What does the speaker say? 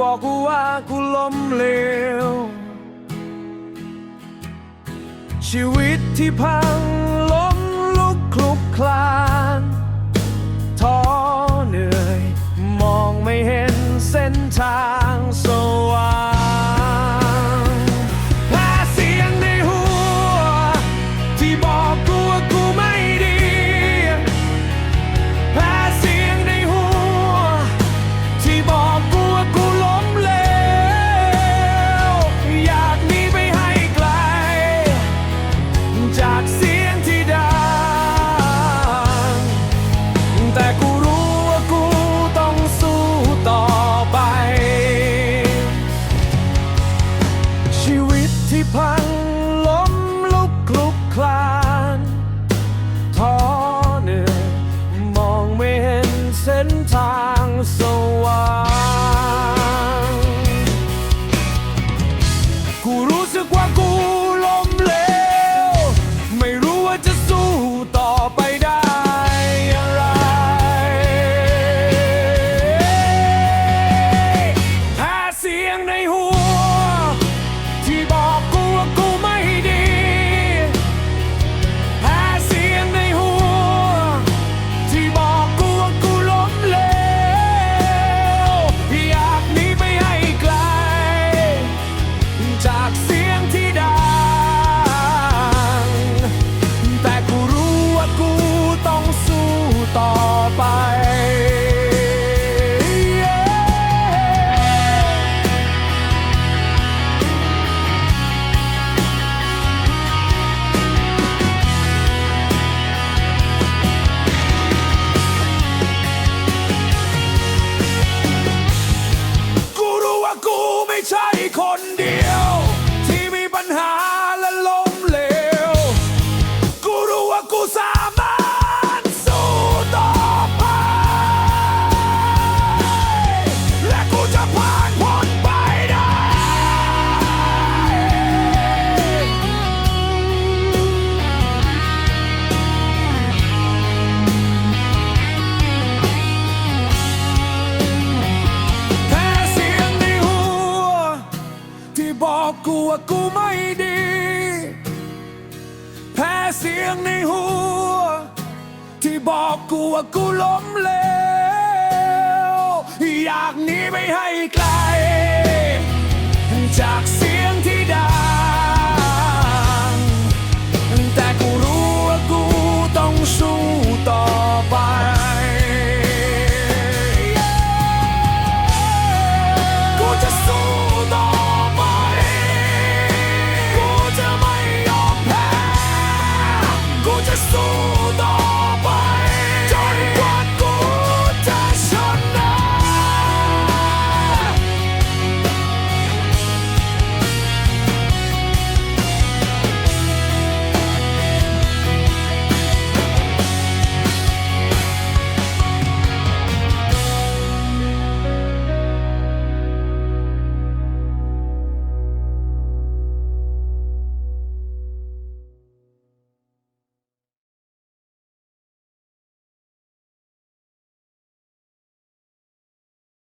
บอกกูว่ากูล้มเหลว ชีวิตที่พังล้มลุกคลุกคลานท้อเหนื่อย มองไม่เห็นเส้นทาง ที่พังล้มลุกคลุกคลานท้อเหนื่อยมองไม่เห็นเส้นทางสว่างกูรู้สึกว่ากู ไม่ใช่คนเดียว ที่มีปัญหาและล้มเหลว กูรู้ว่ากูสามาร อกกูว่ากูไม่ดี แพ้เสียงในหัว ที่บอกกูว่ากูล้มเหลวอยากหนีไปให้ไกลจากเสีย